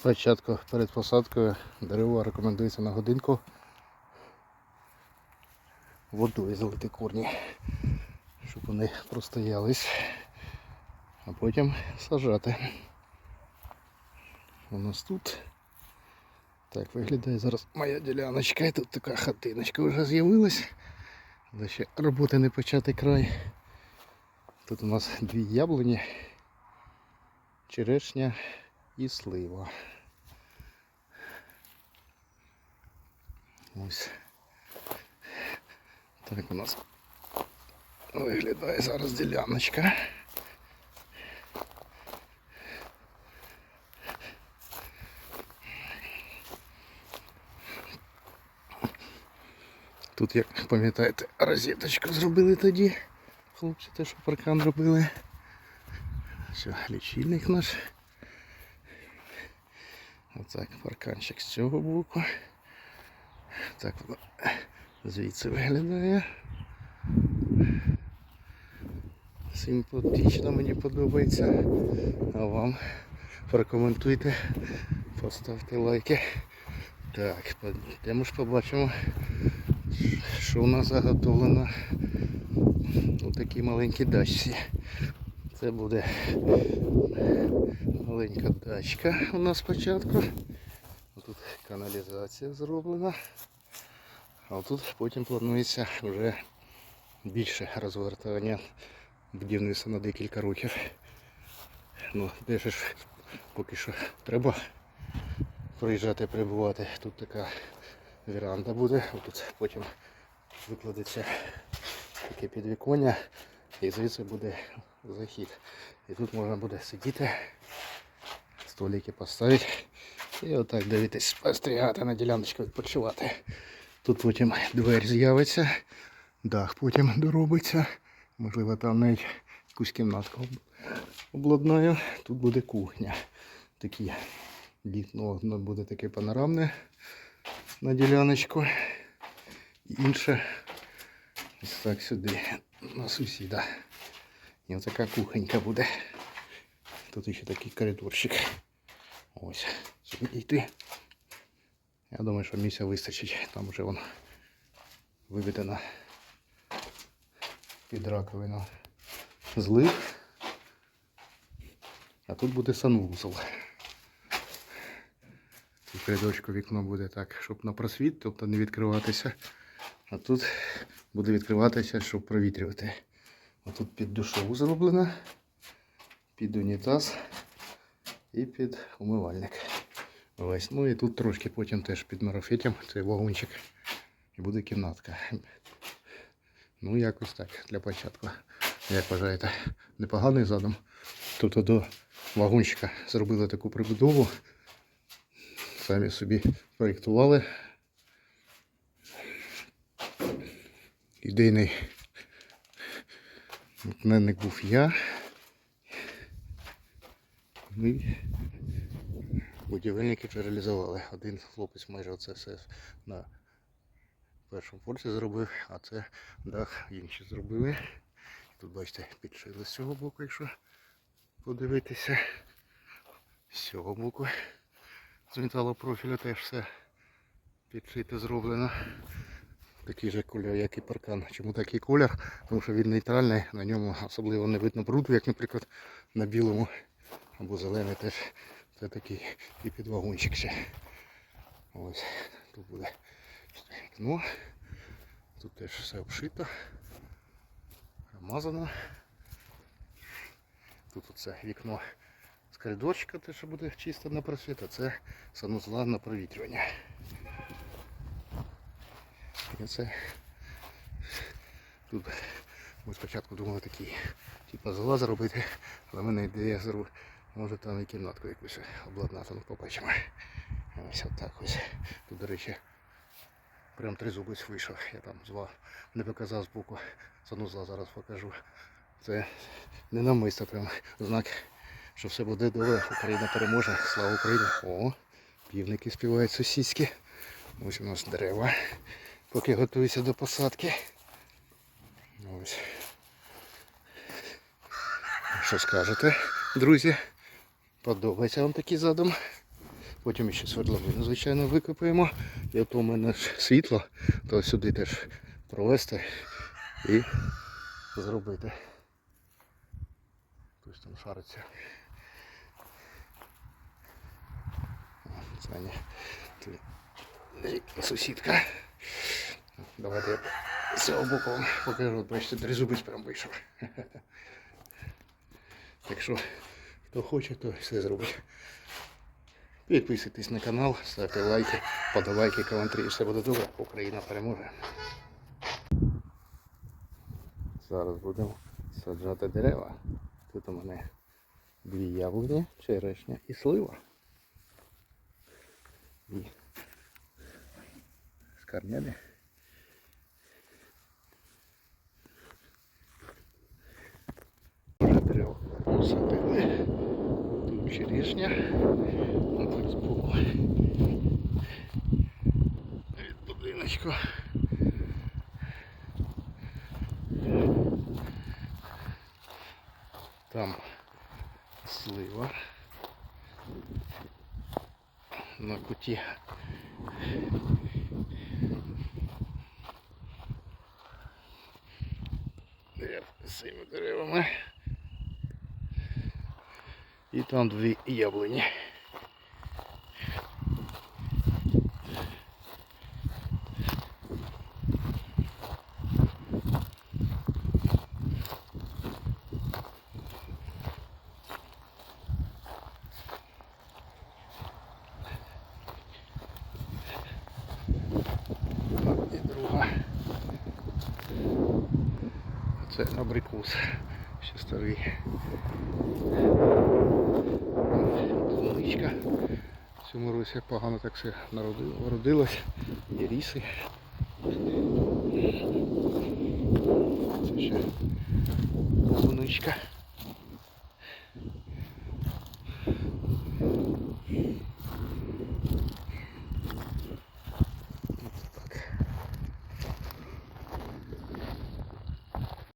Спочатку перед посадкою дерева рекомендується на годинку водою залити корні, щоб вони простоялись, а потім сажати. У нас тут так виглядає зараз моя діляночка. І тут така хатиночка вже з'явилась. Але ще роботи не початий край. Тут у нас дві яблуні, черешня і слива. Ось. Так у нас виглядає зараз діляночка. Тут, як пам'ятаєте, розеточку зробили тоді. Хлопці теж паркан робили. Все, лічильник наш. Отак парканчик з цього боку. Так воно звідси виглядає. Симпатично мені подобається. А вам прокоментуйте, поставте лайки. Так, йдемо ж побачимо, що у нас заготовлено у такій маленькій дачці. Це буде маленька дачка у нас спочатку. Тут каналізація зроблена. А тут потім планується вже більше розвертання будівництва на декілька років. Ну, де ж поки що треба приїжджати прибувати. Тут така веранда буде, тут потім викладеться таке підвіконня і звідси буде захід. І тут можна буде сидіти, столики поставити і отак дивитись, спостерігати на діляночку відпочивати. Тут потім двері з'явиться, дах потім доробиться. Можливо, там навіть якусь кімнатку обладнаю. Тут буде кухня. Такі вікно ну, буде таке панорамне на діляночку. Інше ось так сюди, на сусіда. І ось така кухонька буде. Тут ще такий коридорчик. Ось, сюди йти. Я думаю, що місця вистачить. Там вже воно виведено під раковину злив. А тут буде санвузол. Коридорчику вікно буде так, щоб на просвіт, тобто не відкриватися. А тут буде відкриватися, щоб провітрювати. А тут під душову зроблено, під унітаз і під умивальник. Ось, ну і тут трошки потім теж під марафетом, цей вагончик. І буде кімнатка. Ну, якось так для початку. Як вважаєте, непоганий задум. Тобто до вагончика зробили таку прибудову. Самі собі проєктували. Ідейний натхненник був я. Ми будівельники вже реалізували. Один хлопець майже оце все на першому поверсі зробив, а це дах інші зробили. Тут, бачите, підшили з цього боку, якщо подивитися. З цього боку з металопрофілю теж все підшито зроблено. Такий же кольор, як і паркан. Чому такий колір? Тому що він нейтральний, на ньому особливо не видно бруду, як, наприклад, на білому або зелений теж. Це такий і підвагончик ще. Ось тут буде вікно. Тут теж все обшито, намазано. Тут оце вікно з коридорчика, те, що буде чисто на просвіт, а це санузла на провітрювання. Це тут ми спочатку думали такі, типу зала зробити, але в мене ідея зробити. Може там і кімнатку якусь обладнати, ну побачимо. Ось отак ось. Тут, до речі, прям тризубець вийшов. Я там звав, не показав збоку. Санузла зараз покажу. Це не намисто прям знак, що все буде добре. Україна переможе. Слава Україні! О, півники співають сусідські. Ось у нас дерева. Поки готуюся до посадки. Ось. Що скажете, друзі? Подобається вам такий задум? Потім ще свердловину, звичайно, викопаємо. І от у мене ж світло, то сюди теж провести і зробити. Хтось там шариться. Це не сусідка. Давайте я з цього боку вам покажу. Бачите, тризубець прям вийшов. Так що, хто хоче, то все зробить. Підписуйтесь на канал, ставте лайки, подавайте коментарі, все буде добре. Україна переможе. Зараз будемо саджати дерева. Тут у мене дві яблуні, черешня і слива. І скарняди. Вже дерева посадили. Тут черешня. А тут збоку. Від будиночку. Там слива. На куті. Цими деревами. І там дві яблуні. Так, і друга. Це абрикос. Ще старий. Клубничка. В цьому році погано так все народило- народилось. Є ріси. Це ще клубничка.